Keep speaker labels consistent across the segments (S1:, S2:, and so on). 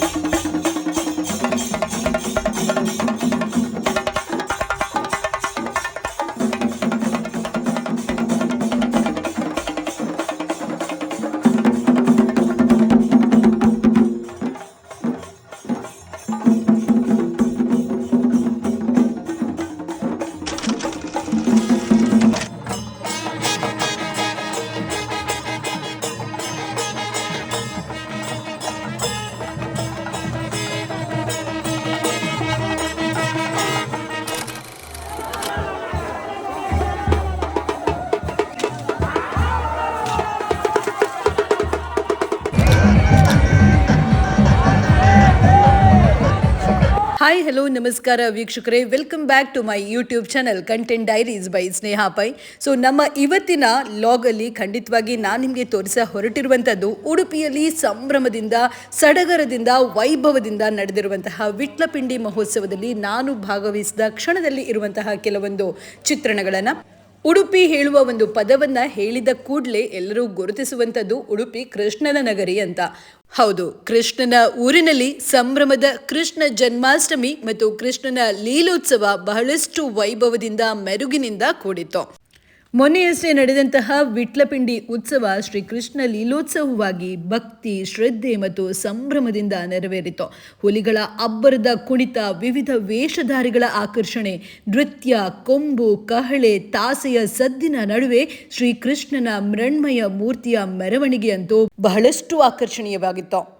S1: Thank you. ನಮಸ್ಕಾರ ವೀಕ್ಷಕರೇ. Welcome back to my YouTube channel content diaries by Sneha Pai so ನಮ್ಮ ಇವತ್ತಿನ ಲಾಗಲ್ಲಿ ಖಂಡಿತವಾಗಿ ನಾನು ನಿಮಗೆ ತೋರಿಸ ಹೊರಟಿರುವಂಥದ್ದು ಉಡುಪಿಯಲ್ಲಿ ಸಂಭ್ರಮದಿಂದ, ಸಡಗರದಿಂದ, ವೈಭವದಿಂದ ನಡೆದಿರುವಂತಹ ವಿಟ್ಲಪಿಂಡಿ ಮಹೋತ್ಸವದಲ್ಲಿ ನಾನು ಭಾಗವಹಿಸಿದ ಕ್ಷಣದಲ್ಲಿ ಇರುವಂತಹ ಕೆಲವೊಂದು ಚಿತ್ರಣಗಳನ್ನು. ಉಡುಪಿ ಹೇಳುವ ಒಂದು ಪದವನ್ನ ಹೇಳಿದ ಕೂಡಲೇ ಎಲ್ಲರೂ ಗುರುತಿಸುವಂಥದ್ದು ಉಡುಪಿ ಕೃಷ್ಣನ ನಗರಿ ಅಂತ. ಹೌದು, ಕೃಷ್ಣನ ಊರಿನಲ್ಲಿ ಸಂಭ್ರಮದ ಕೃಷ್ಣ ಜನ್ಮಾಷ್ಟಮಿ ಮತ್ತು ಕೃಷ್ಣನ ಲೀಲೋತ್ಸವ ಬಹಳಷ್ಟು ವೈಭವದಿಂದ, ಮೆರುಗಿನಿಂದ ಕೂಡಿತ್ತು. ಮೊನ್ನೆಯಷ್ಟೇ ನಡೆದಂತಹ ವಿಟ್ಲಪಿಂಡಿ ಉತ್ಸವ ಶ್ರೀಕೃಷ್ಣ ಲೀಲೋತ್ಸವವಾಗಿ ಭಕ್ತಿ, ಶ್ರದ್ಧೆ ಮತ್ತು ಸಂಭ್ರಮದಿಂದ ನೆರವೇರಿತು. ಹುಲಿಗಳ ಅಬ್ಬರದ ಕುಣಿತ, ವಿವಿಧ ವೇಷಧಾರಿಗಳ ಆಕರ್ಷಣೆ, ನೃತ್ಯ, ಕೊಂಬು, ಕಹಳೆ, ತಾಸೆಯ ಸದ್ದಿನ ನಡುವೆ ಶ್ರೀಕೃಷ್ಣನ ಮೃಣ್ಮಯ ಮೂರ್ತಿಯ ಮೆರವಣಿಗೆಯಂತೂ ಬಹಳಷ್ಟು ಆಕರ್ಷಣೀಯವಾಗಿತ್ತು.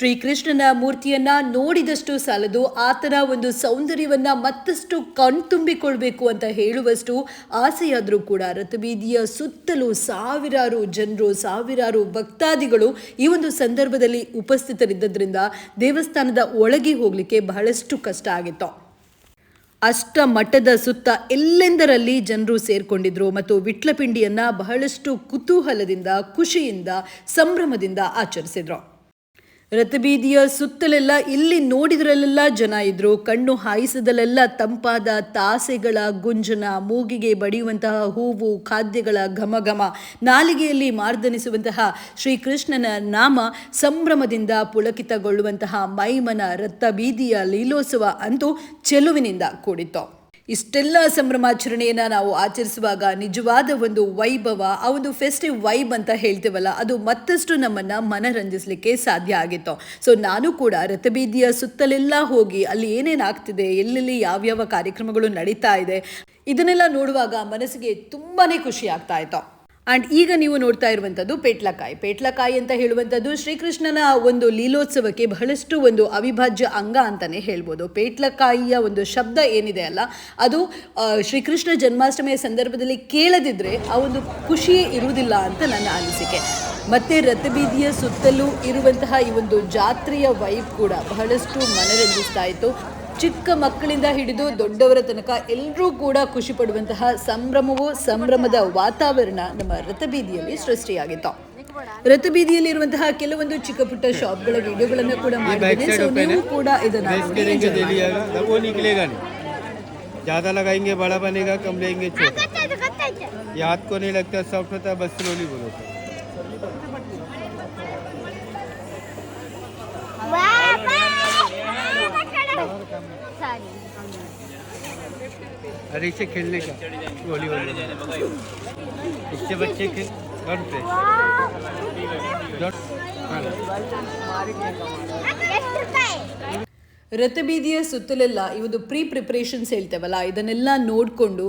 S1: ಶ್ರೀಕೃಷ್ಣನ ಮೂರ್ತಿಯನ್ನ ನೋಡಿದಷ್ಟು ಸಾಲದು, ಆತನ ಒಂದು ಸೌಂದರ್ಯವನ್ನ ಮತ್ತಷ್ಟು ಕಣ್ತುಂಬಿಕೊಳ್ಬೇಕು ಅಂತ ಹೇಳುವಷ್ಟು ಆಸೆಯಾದರೂ ಕೂಡ ರಥಬೀದಿಯ ಸುತ್ತಲೂ ಸಾವಿರಾರು ಜನರು, ಸಾವಿರಾರು ಭಕ್ತಾದಿಗಳು ಈ ಒಂದು ಸಂದರ್ಭದಲ್ಲಿ ಉಪಸ್ಥಿತರಿದ್ದರಿಂದ ದೇವಸ್ಥಾನದ ಒಳಗೆ ಹೋಗಲಿಕ್ಕೆ ಬಹಳಷ್ಟು ಕಷ್ಟ ಆಗಿತ್ತು. ಅಷ್ಟ ಮಠದ ಸುತ್ತ ಎಲ್ಲೆಂದರಲ್ಲಿ ಜನರು ಸೇರ್ಕೊಂಡಿದ್ರು ಮತ್ತು ವಿಟ್ಲಪಿಂಡಿಯನ್ನ ಬಹಳಷ್ಟು ಕುತೂಹಲದಿಂದ, ಖುಷಿಯಿಂದ, ಸಂಭ್ರಮದಿಂದ ಆಚರಿಸಿದ್ರು. ರಥಬೀದಿಯ ಸುತ್ತಲೆಲ್ಲ ಇಲ್ಲಿ ನೋಡಿದ್ರಲ್ಲೆಲ್ಲ ಜನ ಇದ್ರು. ಕಣ್ಣು ಹಾಯಿಸದಲ್ಲೆಲ್ಲ ತಂಪಾದ ತಾಸೆಗಳ ಗುಂಜನ, ಮೂಗಿಗೆ ಬಡಿಯುವಂತಹ ಹೂವು, ಖಾದ್ಯಗಳ ಘಮ ಘಮ ನಾಲಿಗೆಯಲ್ಲಿ ಮಾರ್ದನಿಸುವಂತಹ ಶ್ರೀಕೃಷ್ಣನ ನಾಮ ಸಂಭ್ರಮದಿಂದ ಪುಳಕಿತಗೊಳ್ಳುವಂತಹ ಮೈಮನ ರಥಬೀದಿಯ ಲೀಲೋತ್ಸವ ಅಂತೂ ಚೆಲುವಿನಿಂದ ಕೂಡಿತ್ತು. ಇಷ್ಟೆಲ್ಲ ಸಂಭ್ರಮಾಚರಣೆಯನ್ನು ನಾವು ಆಚರಿಸುವಾಗ ನಿಜವಾದ ಒಂದು ವೈಭವ, ಆ ಒಂದು ಫೆಸ್ಟಿವ್ ವೈಬ್ ಅಂತ ಹೇಳ್ತೀವಲ್ಲ, ಅದು ಮತ್ತಷ್ಟು ನಮ್ಮನ್ನು ಮನರಂಜಿಸಲಿಕ್ಕೆ ಸಾಧ್ಯ ಆಗಿತ್ತು. ಸೊ ನಾನು ಕೂಡ ರಥಬೀದಿಯ ಸುತ್ತಲೆಲ್ಲ ಹೋಗಿ ಅಲ್ಲಿ ಏನೇನು ಆಗ್ತಿದೆ ಎಲ್ಲೆಲ್ಲಿ ಯಾವ್ಯಾವ ಕಾರ್ಯಕ್ರಮಗಳು ನಡೀತಾ ಇದೆ, ಇದನ್ನೆಲ್ಲ ನೋಡುವಾಗ ಮನಸ್ಸಿಗೆ ತುಂಬಾ ಖುಷಿ ಆಗ್ತಾ ಇತ್ತು. ಆ್ಯಂಡ್ ಈಗ ನೀವು ನೋಡ್ತಾ ಇರುವಂಥದ್ದು ಪೇಟ್ಲಕಾಯಿ. ಪೇಟ್ಲಕಾಯಿ ಅಂತ ಹೇಳುವಂಥದ್ದು ಶ್ರೀಕೃಷ್ಣನ ಒಂದು ಲೀಲೋತ್ಸವಕ್ಕೆ ಬಹಳಷ್ಟು ಒಂದು ಅವಿಭಾಜ್ಯ ಅಂಗ ಅಂತಲೇ ಹೇಳ್ಬೋದು. ಪೇಟ್ಲಕಾಯಿಯ ಒಂದು ಶಬ್ದ ಏನಿದೆ ಅಲ್ಲ, ಅದು ಶ್ರೀಕೃಷ್ಣ ಜನ್ಮಾಷ್ಟಮಿಯ ಸಂದರ್ಭದಲ್ಲಿ ಕೇಳದಿದ್ದರೆ ಆ ಒಂದು ಖುಷಿಯೇ ಇರುವುದಿಲ್ಲ ಅಂತ ನನ್ನ ಅನಿಸಿಕೆ. ಮತ್ತು ರಥಬೀದಿಯ ಸುತ್ತಲೂ ಇರುವಂತಹ ಈ ಒಂದು ಜಾತ್ರೆಯ ವೈಬ್ ಕೂಡ ಬಹಳಷ್ಟು ಮನರಂಜಿಸ್ತಾ ಇತ್ತು. ಚಿಕ್ಕ ಮಕ್ಕಳಿಂದ ಹಿಡಿದು ದೊಡ್ಡವರ ತನಕ ಎಲ್ಲರೂ ಕೂಡ ಖುಷಿ ಪಡುವಂತಹ ಸಂಭ್ರಮವು ಸಂಭ್ರಮದ ವಾತಾವರಣ ನಮ್ಮ ರಥಬೀದಿಯಲ್ಲಿ ಸೃಷ್ಟಿಯಾಗಿತ್ತು ರಥಬೀದಿಯಲ್ಲಿರುವಂತಹ ಕೆಲವೊಂದು ಚಿಕ್ಕ ಪುಟ್ಟ ಶಾಪ್ಗಳ ವಿಡಿಯೋಗಳನ್ನು ಕೂಡ ಮಾಡಿದ್ದೇನೆ ಸೊ ನೀವು ಕೂಡ ಇದನ್ನ ನೋಡಿ
S2: पैक करेंगे
S1: enjoy ಮಾಡಿ.
S2: डेली आएगा वो निकलेगा नहीं ज़्यादा लगाएंगे बड़ा बनेगा कम लेंगे छोटा ये हाथ को नहीं लगता सॉफ्ट होता है बस स्लोली बोलो अरे इसे खेलने का गोली वोली इससे बच्चे खेल डोंट प्ले डोंट
S1: ರಥಬೀದಿಯ ಸುತ್ತಲೆಲ್ಲ ಈ ಒಂದು ಪ್ರೀ ಪ್ರಿಪರೇಷನ್ಸ್ ಹೇಳ್ತೇವಲ್ಲ ಇದನ್ನೆಲ್ಲ ನೋಡಿಕೊಂಡು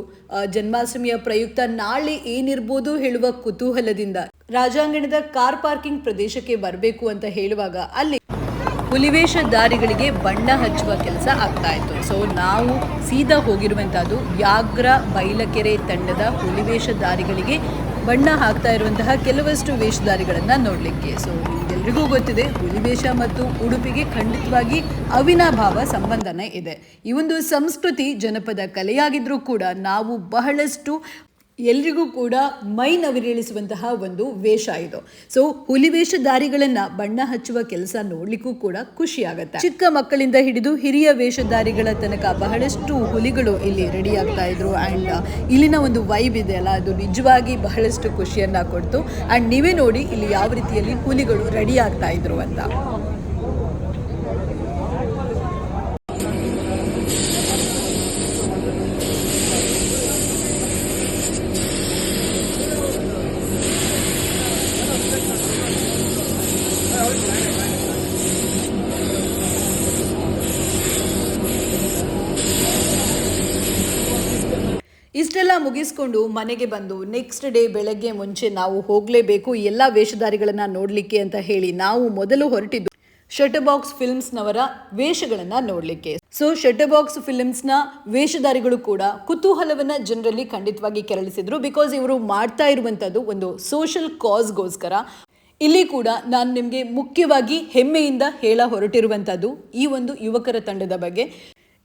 S1: ಜನ್ಮಾಷ್ಟಮಿಯ ಪ್ರಯುಕ್ತ ನಾಳೆ ಏನಿರ್ಬೋದು ಹೇಳುವ ಕುತೂಹಲದಿಂದ ರಾಜಾಂಗಣದ ಕಾರ್ ಪಾರ್ಕಿಂಗ್ ಪ್ರದೇಶಕ್ಕೆ ಬರಬೇಕು ಅಂತ ಹೇಳುವಾಗ ಅಲ್ಲಿ ಹುಲಿವೇಷಧಾರಿಗಳಿಗೆ ಬಣ್ಣ ಹಚ್ಚುವ ಕೆಲಸ ಆಗ್ತಾ ಇತ್ತು. ಸೊ ನಾವು ಸೀದಾ ಹೋಗಿರುವಂತಹದ್ದು ವ್ಯಾಘ್ರ ಬೈಲಕೆರೆ ತಂಡದ ಹುಲಿವೇಷಧಾರಿಗಳಿಗೆ ಬಣ್ಣ ಹಾಕ್ತಾ ಇರುವಂತಹ ಕೆಲವಷ್ಟು ವೇಷಧಾರಿಗಳನ್ನ ನೋಡಲಿಕ್ಕೆ. ಸೊ ಎಲ್ರಿಗೂ ಗೊತ್ತಿದೆ, ಹುಲಿವೇಷ ಮತ್ತು ಉಡುಪಿಗೆ ಖಂಡಿತವಾಗಿ ಅವಿನಾಭಾವ ಸಂಬಂಧನೇ ಇದೆ. ಈ ಒಂದು ಸಂಸ್ಕೃತಿ ಜನಪದ ಕಲೆಯಾಗಿದ್ರೂ ಕೂಡ ನಾವು ಬಹಳಷ್ಟು ಎಲ್ರಿಗೂ ಕೂಡ ಮೈ ನವಿರೇಳಿಸುವಂತಹ ಒಂದು ವೇಷ ಇದು. ಸೊ ಹುಲಿ ವೇಷಧಾರಿಗಳನ್ನ ಬಣ್ಣ ಹಚ್ಚುವ ಕೆಲಸ ನೋಡ್ಲಿಕ್ಕೂ ಕೂಡ ಖುಷಿ ಆಗತ್ತೆ ಚಿಕ್ಕ ಮಕ್ಕಳಿಂದ ಹಿಡಿದು ಹಿರಿಯ ವೇಷಧಾರಿಗಳ ತನಕ ಬಹಳಷ್ಟು ಹುಲಿಗಳು ಇಲ್ಲಿ ರೆಡಿ ಆಗ್ತಾ ಇದ್ರು ಅಂಡ್ ಇಲ್ಲಿನ ಒಂದು ವೈಬ್ ಇದೆ ಅಲ್ಲ, ಅದು ನಿಜವಾಗಿ ಬಹಳಷ್ಟು ಖುಷಿಯನ್ನ ಕೊಡ್ತು. ಅಂಡ್ ನೀವೇ ನೋಡಿ ಇಲ್ಲಿ ಯಾವ ರೀತಿಯಲ್ಲಿ ಹುಲಿಗಳು ರೆಡಿ ಆಗ್ತಾ ಇದ್ರು ಅಂತ ಇಷ್ಟೆಲ್ಲ ಮುಗಿಸ್ಕೊಂಡು ಮನೆಗೆ ಬಂದು ನೆಕ್ಸ್ಟ್ ಡೇ ಬೆಳಗ್ಗೆ ಮುಂಚೆ ನಾವು ಹೋಗಲೇಬೇಕು ಎಲ್ಲ ವೇಷಧಾರಿಗಳನ್ನ ನೋಡಲಿಕ್ಕೆ ಅಂತ ಹೇಳಿ ನಾವು ಮೊದಲು ಹೊರಟಿದ್ದು ಶಟರ್ ಬಾಕ್ಸ್ ಫಿಲ್ಮ್ಸ್ನವರ ವೇಷಗಳನ್ನ ನೋಡಲಿಕ್ಕೆ. ಸೊ ಶಟರ್ ಬಾಕ್ಸ್ ಫಿಲ್ಮ್ಸ್ನ ವೇಷಧಾರಿಗಳು ಕೂಡ ಕುತೂಹಲವನ್ನ ಜನರಲ್ಲಿ ಖಂಡಿತವಾಗಿ ಕೆರಳಿಸಿದ್ರು ಬಿಕಾಸ್ ಇವರು ಮಾಡ್ತಾ ಇರುವಂಥದ್ದು ಒಂದು ಸೋಷಲ್ ಕಾಸ್ಗೋಸ್ಕರ ಇಲ್ಲಿ ಕೂಡ ನಾನು ನಿಮಗೆ ಮುಖ್ಯವಾಗಿ ಹೆಮ್ಮೆಯಿಂದ ಹೇಳ ಹೊರಟಿರುವಂಥದ್ದು ಈ ಒಂದು ಯುವಕರ ತಂಡದ ಬಗ್ಗೆ.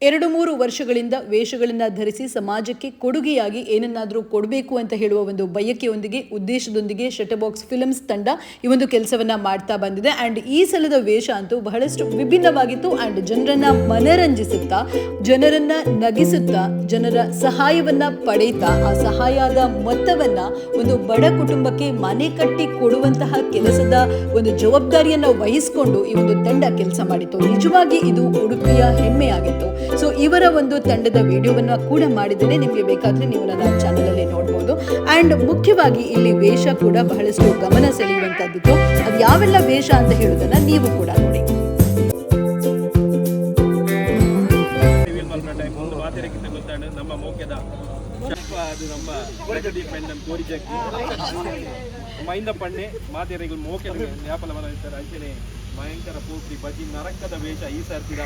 S1: ಎರಡು ಮೂರು ವರ್ಷಗಳಿಂದ ವೇಷಗಳನ್ನ ಧರಿಸಿ ಸಮಾಜಕ್ಕೆ ಕೊಡುಗೆಯಾಗಿ ಏನನ್ನಾದರೂ ಕೊಡಬೇಕು ಅಂತ ಹೇಳುವ ಒಂದು ಬಯಕೆಯೊಂದಿಗೆ, ಉದ್ದೇಶದೊಂದಿಗೆ ಶಟಬಾಕ್ಸ್ ಫಿಲಮ್ಸ್ ತಂಡ ಈ ಒಂದು ಕೆಲಸವನ್ನ ಮಾಡ್ತಾ ಬಂದಿದೆ. ಅಂಡ್ ಈ ಸಲದ ವೇಷ ಅಂತೂ ಬಹಳಷ್ಟು ವಿಭಿನ್ನವಾಗಿತ್ತು. ಅಂಡ್ ಜನರನ್ನ ಮನರಂಜಿಸುತ್ತಾ, ಜನರನ್ನ ನಗಿಸುತ್ತಾ, ಜನರ ಸಹಾಯವನ್ನ ಪಡೆಯುತ್ತಾ ಆ ಸಹಾಯದ ಮೊತ್ತವನ್ನ ಒಂದು ಬಡ ಕುಟುಂಬಕ್ಕೆ ಮನೆ ಕಟ್ಟಿ ಕೊಡುವಂತಹ ಕೆಲಸದ ಒಂದು ಜವಾಬ್ದಾರಿಯನ್ನ ವಹಿಸಿಕೊಂಡು ಈ ಒಂದು ತಂಡ ಕೆಲಸ ಮಾಡಿತು ನಿಜವಾಗಿ ಇದು ಉಡುಪಿಯ ಹೆಮ್ಮೆಯಾಗಿತ್ತು. ಸೊ ಇವರ ಒಂದು ತಂಡದ ವಿಡಿಯೋವನ್ನು ಕೂಡ ಮಾಡಿದರೆ ನಿಮಗೆ ಬೇಕಾದರೆ ನೀವು ನನ್ನ ಚಾನಲಲ್ಲಿ ನೋಡ್ಬೋದು. ಆ್ಯಂಡ್ ಮುಖ್ಯವಾಗಿ ಇಲ್ಲಿ ವೇಷ ಕೂಡ ಬಹಳಷ್ಟು ಗಮನ ಸೆಳೆಯುವಂಥದ್ದು ಅದು ಯಾವೆಲ್ಲ ವೇಷ ಅಂತ ಹೇಳೋದನ್ನು ನೀವು ಕೂಡ ನೋಡಿ.
S3: ನಮ್ಮ ನಮ್ಮ ಮೈಂದ ಪಣ್ಣೆ ಮಾತಿರಗಳು ಮೋಕೆ ಜ್ಞಾಪನ ಮನ ಅಂಚನೆ ಭಯಂಕರ ಪೂರ್ತಿ ಬಜಿ ನರಕದ ವೇಷ ಈ ಸರ್ತಿದ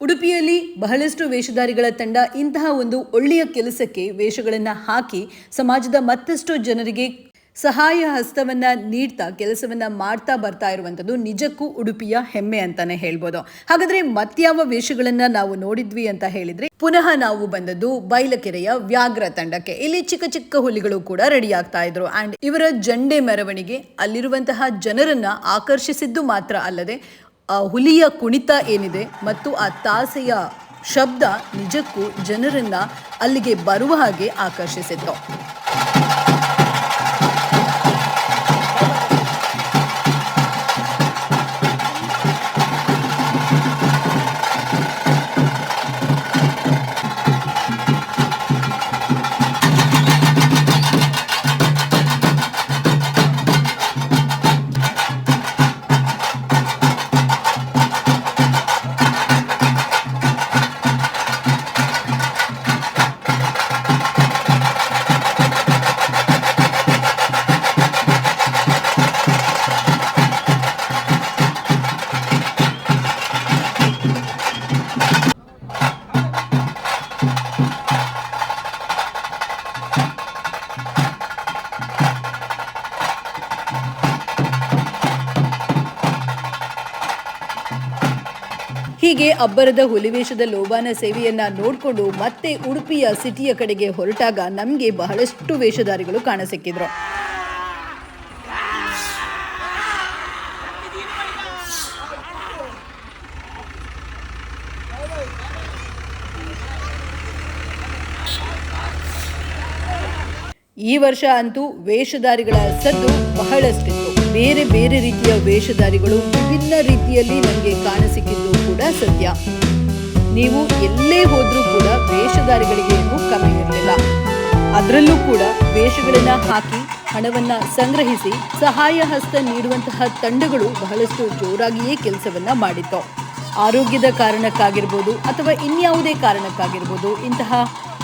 S1: ಉಡುಪಿಯಲ್ಲಿ ಬಹಳಷ್ಟು ವೇಷಧಾರಿಗಳ ತಂಡ ಇಂತಹ ಒಂದು ಒಳ್ಳೆಯ ಕೆಲಸಕ್ಕೆ ವೇಷಗಳನ್ನು ಹಾಕಿ ಸಮಾಜದ ಮತ್ತಷ್ಟು ಜನರಿಗೆ ಸಹಾಯ ಹಸ್ತವನ್ನ ನೀಡ್ತಾ, ಕೆಲಸವನ್ನ ಮಾಡ್ತಾ ಬರ್ತಾ ಇರುವಂಥದ್ದು ನಿಜಕ್ಕೂ ಉಡುಪಿಯ ಹೆಮ್ಮೆ ಅಂತಾನೆ ಹೇಳ್ಬೋದು. ಹಾಗಾದ್ರೆ ಮತ್ಯಾವ ವೇಷಗಳನ್ನ ನಾವು ನೋಡಿದ್ವಿ ಅಂತ ಹೇಳಿದ್ರೆ, ಪುನಃ ನಾವು ಬಂದದ್ದು ಬೈಲಕೆರೆಯ ವ್ಯಾಘ್ರ ತಂಡಕ್ಕೆ. ಇಲ್ಲಿ ಚಿಕ್ಕ ಚಿಕ್ಕ ಹುಲಿಗಳು ಕೂಡ ರೆಡಿ ಆಗ್ತಾ ಇದ್ರು. ಅಂಡ್ ಇವರ ಜಂಡೆ ಮೆರವಣಿಗೆ ಅಲ್ಲಿರುವಂತಹ ಜನರನ್ನ ಆಕರ್ಷಿಸಿದ್ದು ಮಾತ್ರ ಅಲ್ಲದೆ, ಆ ಹುಲಿಯ ಕುಣಿತ ಏನಿದೆ ಮತ್ತು ಆ ತಾಸೆಯ ಶಬ್ದ ನಿಜಕ್ಕೂ ಜನರನ್ನ ಅಲ್ಲಿಗೆ ಬರುವ ಹಾಗೆ ಆಕರ್ಷಿಸಿತ್ತು. ಅಬ್ಬರದ ಹುಲಿವೇಷದ ಲೋಬಾನ ಸೇವೆಯನ್ನ ನೋಡಿಕೊಂಡು ಮತ್ತೆ ಉಡುಪಿಯ ಸಿಟಿಯ ಕಡೆಗೆ ಹೊರಟಾಗ ನಮಗೆ ಬಹಳಷ್ಟು ವೇಷಧಾರಿಗಳು ಕಾಣಸಿಕ್ಕಿದ್ರು. ಈ ವರ್ಷ ಅಂತೂ ವೇಷಧಾರಿಗಳ ಸದ್ದು ಬಹಳಷ್ಟಿತ್ತು. ಬೇರೆ ಬೇರೆ ರೀತಿಯ ವೇಷಧಾರಿಗಳು ವಿಭಿನ್ನ ರೀತಿಯಲ್ಲಿ ನನಗೆ ಕಾಣಸಿಕ್ಕಿದ್ದು ಕೂಡ ಸತ್ಯ. ನೀವು ಎಲ್ಲೇ ಹೋದ್ರೂ ಕೂಡ ವೇಷಧಾರಿಗಳಿಗೆ ಏನು ಕಮ್ಮಿ ಇರಲಿಲ್ಲ. ಅದರಲ್ಲೂ ಕೂಡ ವೇಷಗಳನ್ನ ಹಾಕಿ, ಹಣವನ್ನ ಸಂಗ್ರಹಿಸಿ, ಸಹಾಯ ಹಸ್ತ ನೀಡುವಂತಹ ತಂಡಗಳು ಬಹಳಷ್ಟು ಜೋರಾಗಿಯೇ ಕೆಲಸವನ್ನ ಮಾಡಿತ್ತು ಆರೋಗ್ಯದ ಕಾರಣಕ್ಕಾಗಿರ್ಬೋದು ಅಥವಾ ಇನ್ಯಾವುದೇ ಕಾರಣಕ್ಕಾಗಿರ್ಬೋದು, ಇಂತಹ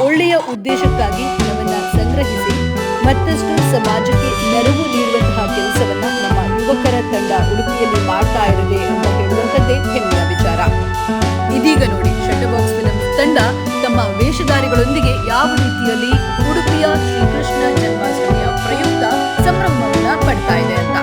S1: ಒಳ್ಳೆಯ ಉದ್ದೇಶಕ್ಕಾಗಿ ಹಣವನ್ನ ಸಂಗ್ರಹಿಸಿ ಮತ್ತಷ್ಟು ಸಮಾಜಕ್ಕೆ ನೆರವು ನೀಡುವಂತಹ ಕೆಲಸವನ್ನ ನಮ್ಮ ಯುವಕರ ತಂಡ ಉಡುಪಿಯಲ್ಲಿ ಮಾಡ್ತಾ ಇರಲಿ ಅಂತ ಹೇಳುವಂಥದ್ದೇ ಹೆಮ್ಮೆಯ ವಿಚಾರ. ಇದೀಗ ನೋಡಿ ಶಟರ್ ಬಾಕ್ಸ್ ಫಿಲ್ಮ್ಸ್ ತಂಡ ತಮ್ಮ ವೇಷಧಾರಿಗಳೊಂದಿಗೆ ಯಾವ ರೀತಿಯಲ್ಲಿ ಉಡುಪಿಯ ಶ್ರೀಕೃಷ್ಣ ಜನ್ಮಾಷ್ಟಮಿಯ ಪ್ರಯುಕ್ತ ಸಂಭ್ರಮವನ್ನ ಪಡ್ತಾ ಇದೆ ಅಂತ.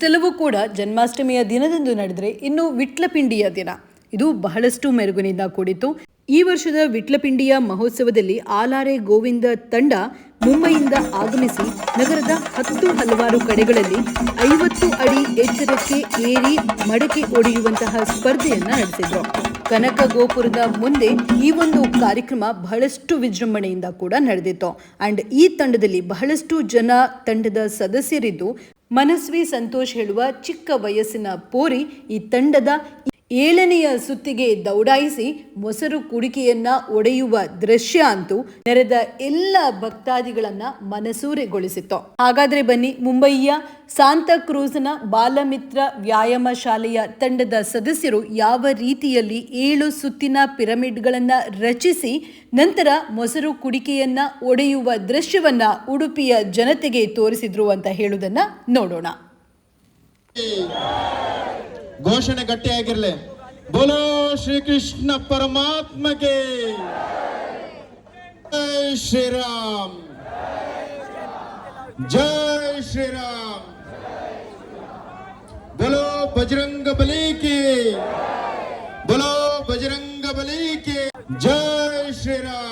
S1: ಇಷ್ಟೆಲ್ಲವೂ ಕೂಡ ಜನ್ಮಾಷ್ಟಮಿಯ ದಿನದಂದು ನಡೆದರೆ ಇನ್ನು ವಿಟ್ಲಪಿಂಡಿಯ ದಿನ. ಇದು ಬಹಳಷ್ಟು ಮೆರುಗಿನಿಂದ ಕೂಡಿತು ಈ ವರ್ಷದ ವಿಟ್ಲಪಿಂಡಿಯ ಮಹೋತ್ಸವದಲ್ಲಿ ಆಲಾರೆ ಗೋವಿಂದ ತಂಡ ಮುಂಬೈಯಿಂದ ಆಗಮಿಸಿ ನಗರದ ಹತ್ತು ಹಲವಾರು ಕಡೆಗಳಲ್ಲಿ ಐವತ್ತು ಅಡಿ ಎತ್ತರಕ್ಕೆ ಏರಿ ಮಡಕೆ ಒಡೆಯುವಂತಹ ಸ್ಪರ್ಧೆಯನ್ನ ನಡೆಸಿದ್ರು. ಕನಕ ಗೋಪುರದ ಮುಂದೆ ಈ ಒಂದು ಕಾರ್ಯಕ್ರಮ ಬಹಳಷ್ಟು ವಿಜೃಂಭಣೆಯಿಂದ ಕೂಡ ನಡೆದಿತ್ತು. ಅಂಡ್ ಈ ತಂಡದಲ್ಲಿ ಬಹಳಷ್ಟು ಜನ ತಂಡದ ಸದಸ್ಯರಿದ್ದು ಮನಸ್ವಿ ಸಂತೋಷ್ ಹೇಳುವ ಚಿಕ್ಕ ವಯಸ್ಸಿನ ಪೋರಿ ಈ ತಂಡದ ಏಳನೆಯ ಸುತ್ತಿಗೆ ದೌಡಾಯಿಸಿ ಮೊಸರು ಕುಡಿಕೆಯನ್ನ ಒಡೆಯುವ ದೃಶ್ಯ ಅಂತೂ ನೆರೆದ ಎಲ್ಲ ಭಕ್ತಾದಿಗಳನ್ನ ಮನಸೂರೆಗೊಳಿಸಿತ್ತು. ಹಾಗಾದ್ರೆ ಬನ್ನಿ ಮುಂಬಯಿಯ ಸಾಂತಾ ಕ್ರೂಸ್ನ ಬಾಲಮಿತ್ರ ವ್ಯಾಯಾಮ ಶಾಲೆಯ ತಂಡದ ಸದಸ್ಯರು ಯಾವ ರೀತಿಯಲ್ಲಿ ಏಳು ಸುತ್ತಿನ ಪಿರಮಿಡ್ಗಳನ್ನು ರಚಿಸಿ ನಂತರ ಮೊಸರು ಕುಡಿಕೆಯನ್ನ ಒಡೆಯುವ ದೃಶ್ಯವನ್ನ ಉಡುಪಿಯ ಜನತೆಗೆ ತೋರಿಸಿದ್ರು ಅಂತ ಹೇಳುವುದನ್ನ ನೋಡೋಣ.
S4: ಘೋಷಣೆ ಗಟ್ಟಿಯಾಗಿರ್ಲಿ ಬೋಲೋ ಶ್ರೀಕೃಷ್ಣ ಪರಮಾತ್ಮಗೆ ಜೈ ಶ್ರೀರಾಮ್ ಜೈ ಶ್ರೀರಾಮ್ बोलो बजरंग बली की बोलो बजरंग बली की जय श्री राम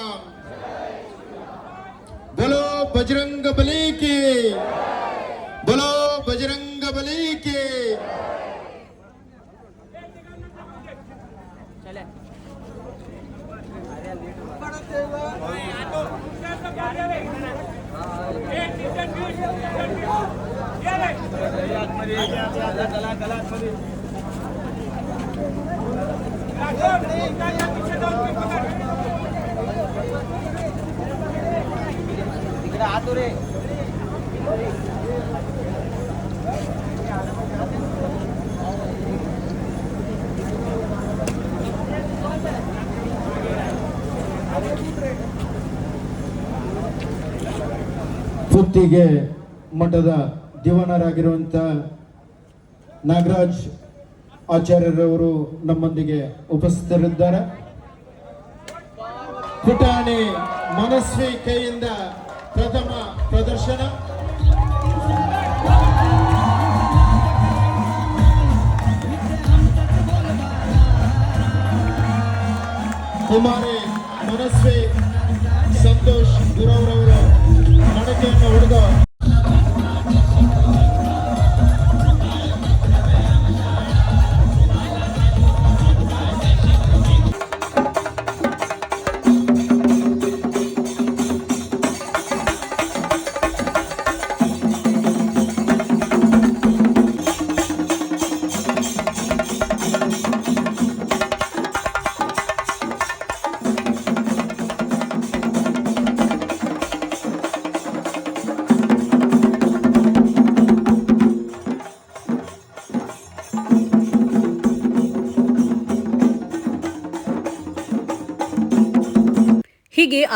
S4: ಪುತ್ತಿಗೆ ಮಠದ ದಿವಾನರಾಗಿರುವಂಥ ನಾಗರಾಜ್ ಆಚಾರ್ಯರವರು ನಮ್ಮೊಂದಿಗೆ ಉಪಸ್ಥಿತರಿದ್ದಾರೆ. ಪುಟಾಣಿ ಮನಸ್ವಿ ಕೈಯಿಂದ ಪ್ರಥಮ ಪ್ರದರ್ಶನ. ಕುಮಾರಿ ಮನಸ್ವಿ ಸಂತೋಷ್ ಗುರವರವರು.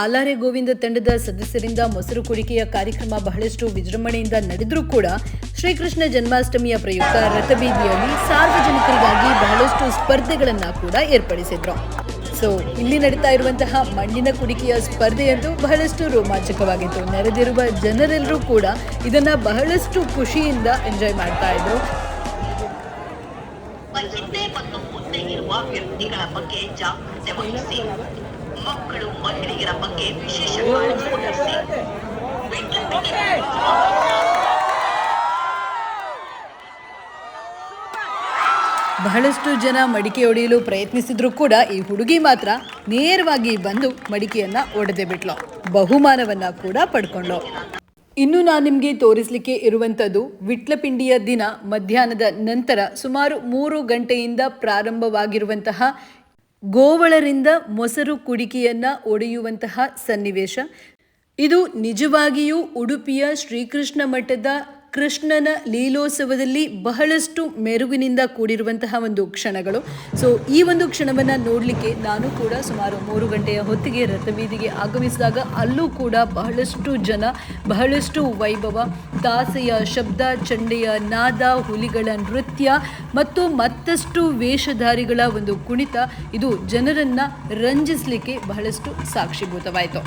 S1: ಆಲಾರೆ ಗೋವಿಂದ ತಂಡದ ಸದಸ್ಯರಿಂದ ಮೊಸರು ಕುಡಿಕೆಯ ಕಾರ್ಯಕ್ರಮ ಬಹಳಷ್ಟು ವಿಜೃಂಭಣೆಯಿಂದ ನಡೆದರೂ ಕೂಡ ಶ್ರೀಕೃಷ್ಣ ಜನ್ಮಾಷ್ಟಮಿಯ ಪ್ರಯುಕ್ತ ರಥಬೀದಿಯಲ್ಲಿ ಸಾರ್ವಜನಿಕರಿಗಾಗಿ ಬಹಳಷ್ಟು ಸ್ಪರ್ಧೆಗಳನ್ನು ಕೂಡ ಏರ್ಪಡಿಸಿದ್ರು. ಸೊ ಇಲ್ಲಿ ನಡೀತಾ ಇರುವಂತಹ ಮಣ್ಣಿನ ಕುಡಿಕೆಯ ಸ್ಪರ್ಧೆಯಂತೂ ಬಹಳಷ್ಟು ರೋಮಾಂಚಕವಾಗಿತ್ತು. ನೆರೆದಿರುವ ಜನರೆಲ್ಲರೂ ಕೂಡ ಇದನ್ನ ಬಹಳಷ್ಟು ಖುಷಿಯಿಂದ ಎಂಜಾಯ್ ಮಾಡ್ತಾ ಇದ್ರು.
S5: ಹಿಂದೆ ಮತ್ತು ಮುಂದೆ ಇರುವ ವ್ಯಕ್ತಿಗಳ ಬಗ್ಗೆ ಜಾಗೃತಿ ವಹಿಸಿ ಮಹಿಳೆಯರ ಬಗ್ಗೆ ವಿಶೇಷ ಕಾಳಜಿ ವಹಿಸಿ.
S1: ಬಹಳಷ್ಟು ಜನ ಮಡಿಕೆ ಒಡೆಯಲು ಪ್ರಯತ್ನಿಸಿದ್ರು ಕೂಡ ಈ ಹುಡುಗಿ ಮಾತ್ರ ನೇರವಾಗಿ ಬಂದು ಮಡಿಕೆಯನ್ನ ಒಡೆದೇ ಬಿಟ್ಲು. ಬಹುಮಾನವನ್ನ ಕೂಡ ಪಡ್ಕೊಂಡ್ಲು ಇನ್ನು ನಾನು ನಿಮಗೆ ತೋರಿಸಲಿಕ್ಕೆ ಇರುವಂಥದ್ದು ವಿಟ್ಲಪಿಂಡಿಯ ದಿನ ಮಧ್ಯಾಹ್ನದ ನಂತರ ಸುಮಾರು ಮೂರು ಗಂಟೆಯಿಂದ ಪ್ರಾರಂಭವಾಗಿರುವಂತಹ ಗೋವಳರಿಂದ ಮೊಸರು ಕುಡಿಕೆಯನ್ನ ಒಡೆಯುವಂತಹ ಸನ್ನಿವೇಶ. ಇದು ನಿಜವಾಗಿಯೂ ಉಡುಪಿಯ ಶ್ರೀಕೃಷ್ಣ ಮಠದ ಕೃಷ್ಣನ ಲೀಲೋತ್ಸವದಲ್ಲಿ ಬಹಳಷ್ಟು ಮೆರುಗಿನಿಂದ ಕೂಡಿರುವಂತಹ ಒಂದು ಕ್ಷಣಗಳು. ಸೊ ಈ ಒಂದು ಕ್ಷಣವನ್ನು ನೋಡಲಿಕ್ಕೆ ನಾನು ಕೂಡ ಸುಮಾರು ಮೂರು ಗಂಟೆಯ ಹೊತ್ತಿಗೆ ರಥಬೀದಿಗೆ ಆಗಮಿಸಿದಾಗ ಅಲ್ಲೂ ಕೂಡ ಬಹಳಷ್ಟು ಜನ, ಬಹಳಷ್ಟು ವೈಭವ, ತಾಸೆಯ ಶಬ್ದ, ಚಂಡೆಯ ನಾದ, ಹುಲಿಗಳ ನೃತ್ಯ ಮತ್ತು ಮತ್ತಷ್ಟು ವೇಷಧಾರಿಗಳ ಒಂದು ಕುಣಿತ. ಇದು ಜನರನ್ನು ರಂಜಿಸಲಿಕ್ಕೆ ಬಹಳಷ್ಟು ಸಾಕ್ಷಿಭೂತವಾಯಿತು.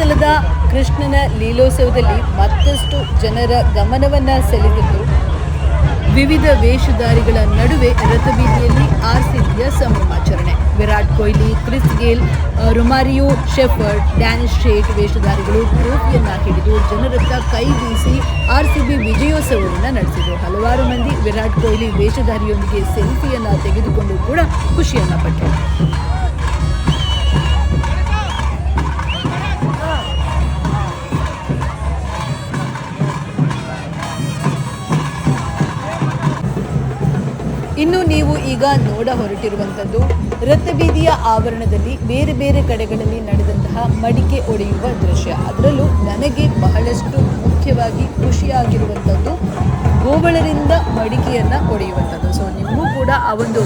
S1: ಸಲದ ಕೃಷ್ಣನ ಲೀಲೋತ್ಸವದಲ್ಲಿ ಮತ್ತಷ್ಟು ಜನರ ಗಮನವನ್ನು ಸೆಳೆದಿದ್ದು, ವಿವಿಧ ವೇಷಧಾರಿಗಳ ನಡುವೆ ರಥಬೀದಿಯಲ್ಲಿ ಆರ್ಸಿಬಿಯ ಸಂಭ್ರಮಾಚರಣೆ. Virat Kohli, Chris Gayle Romario, Shepherd Danish Sait ವೇಷಧಾರಿಗಳು ಟ್ರೋಫಿಯನ್ನ ಹಿಡಿದು ಜನರತ್ತ ಕೈ ಬೀಸಿ ಆರ್ಸಿಬಿ ವಿಜಯೋತ್ಸವವನ್ನು ನಡೆಸಿದರು. ಹಲವಾರು ಮಂದಿ ವಿರಾಟ್ ಕೊಹ್ಲಿ ವೇಷಧಾರಿಯೊಂದಿಗೆ ಸೆಲ್ಫಿಯನ್ನು ತೆಗೆದುಕೊಂಡು ಕೂಡ ಖುಷಿಯನ್ನು ಪಟ್ಟರು. ಇನ್ನು ನೀವು ಈಗ ನೋಡ ಹೊರಟಿರುವಂಥದ್ದು ರಥಬೀದಿಯ ಆವರಣದಲ್ಲಿ ಬೇರೆ ಬೇರೆ ಕಡೆಗಳಲ್ಲಿ ನಡೆದಂತಹ ಮಡಿಕೆ ಒಡೆಯುವ ದೃಶ್ಯ. ಅದರಲ್ಲೂ ನನಗೆ ಬಹಳಷ್ಟು ಮುಖ್ಯವಾಗಿ ಖುಷಿಯಾಗಿರುವಂಥದ್ದು ಗೋಬಳರಿಂದ ಮಡಿಕೆಯನ್ನು ಒಡೆಯುವಂಥದ್ದು. ಸೊ ನಿಮಗೂ ಕೂಡ ಆ ಒಂದು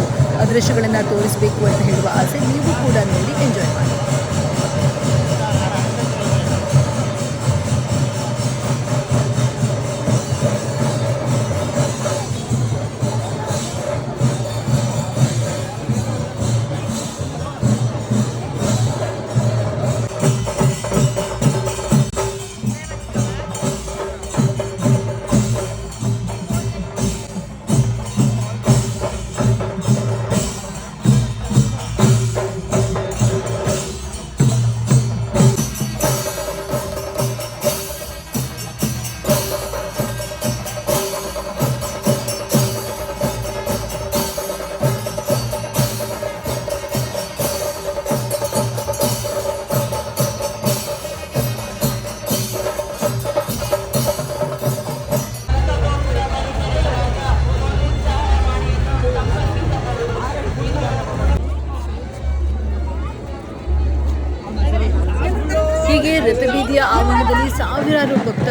S1: ದೃಶ್ಯಗಳನ್ನು ತೋರಿಸಬೇಕು ಅಂತ ಹೇಳುವ ಆಸೆ, ನೀವು ಕೂಡ ನೋಡಿ ಎಂಜಾಯ್ ಮಾಡಿ.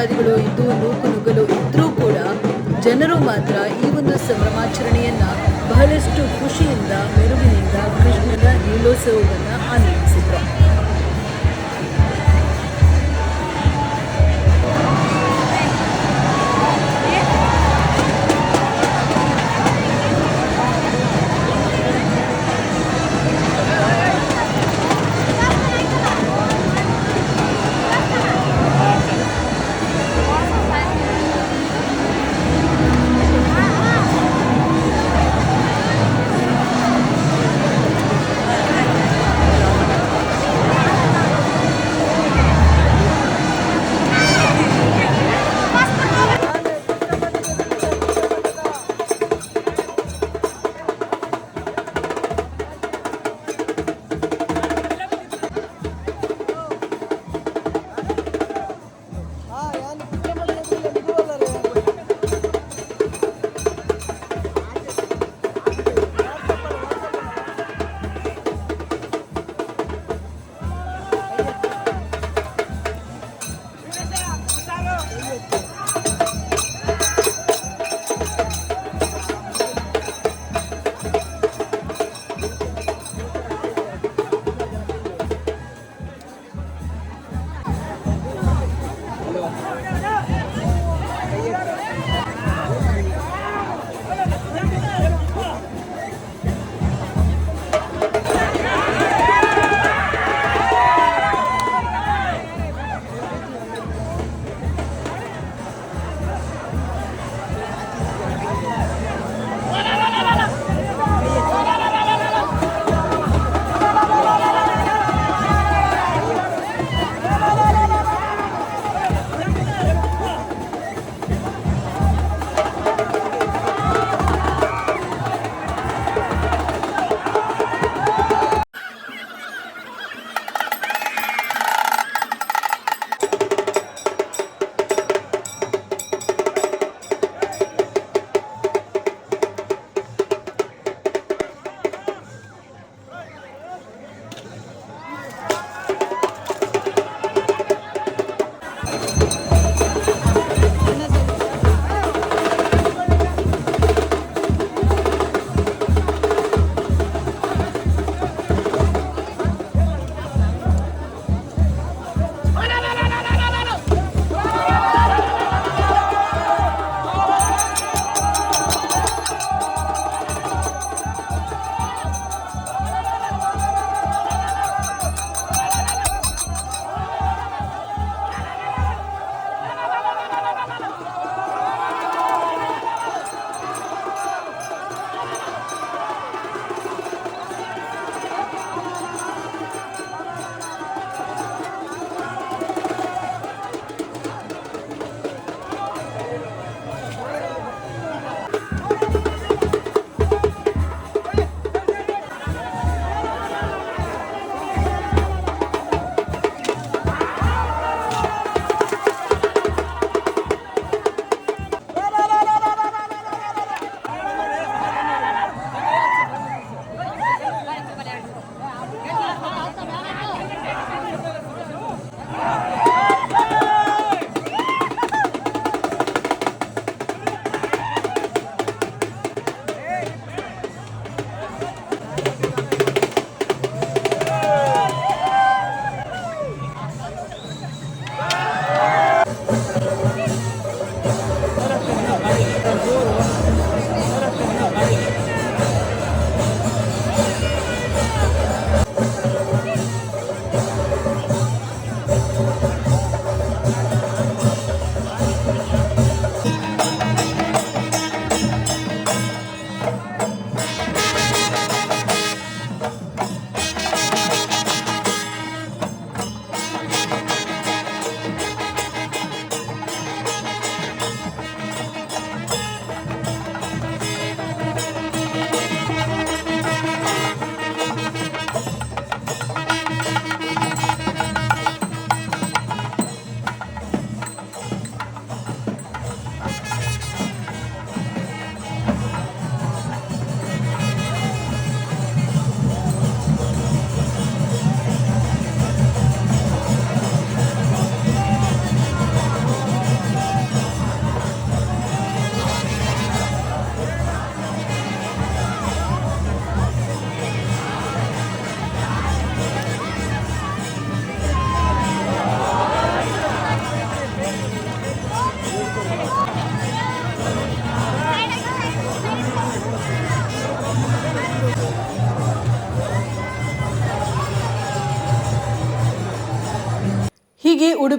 S1: ಭಕ್ತಾದಿಗಳು ಇದ್ದು ನೂಕು ನುಗ್ಗಲು ಇದ್ರೂ ಕೂಡ ಜನರು ಮಾತ್ರ ಈ ಒಂದು ಸಂಭ್ರಮಾಚರಣೆಯನ್ನ ಬಹಳಷ್ಟು ಖುಷಿಯಿಂದ ಮೆರುಗಿನಿಂದ ಕೃಷ್ಣನ ನೀಲೋತ್ಸವವನ್ನು ಆನಂದಿಸಿದರು.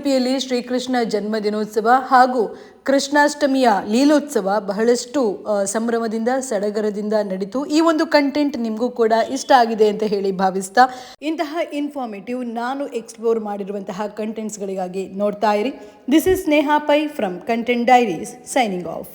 S1: ಉಡುಪಿಯಲ್ಲಿ ಶ್ರೀಕೃಷ್ಣ ಜನ್ಮದಿನೋತ್ಸವ ಹಾಗೂ ಕೃಷ್ಣಾಷ್ಟಮಿಯ ಲೀಲೋತ್ಸವ ಬಹಳಷ್ಟು ಸಂಭ್ರಮದಿಂದ, ಸಡಗರದಿಂದ ನಡೀತು. ಈ ಒಂದು ಕಂಟೆಂಟ್ ನಿಮಗೂ ಕೂಡ ಇಷ್ಟ ಆಗಿದೆ ಅಂತ ಹೇಳಿ ಭಾವಿಸ್ತಾ ಇಂತಹ ಇನ್ಫಾರ್ಮೇಟಿವ್ ನಾನು ಎಕ್ಸ್ಪ್ಲೋರ್ ಮಾಡಿರುವಂತಹ ಕಂಟೆಂಟ್ಸ್ಗಳಿಗಾಗಿ ನೋಡ್ತಾ ಇರಿ. This is Sneha Pai from content diaries signing off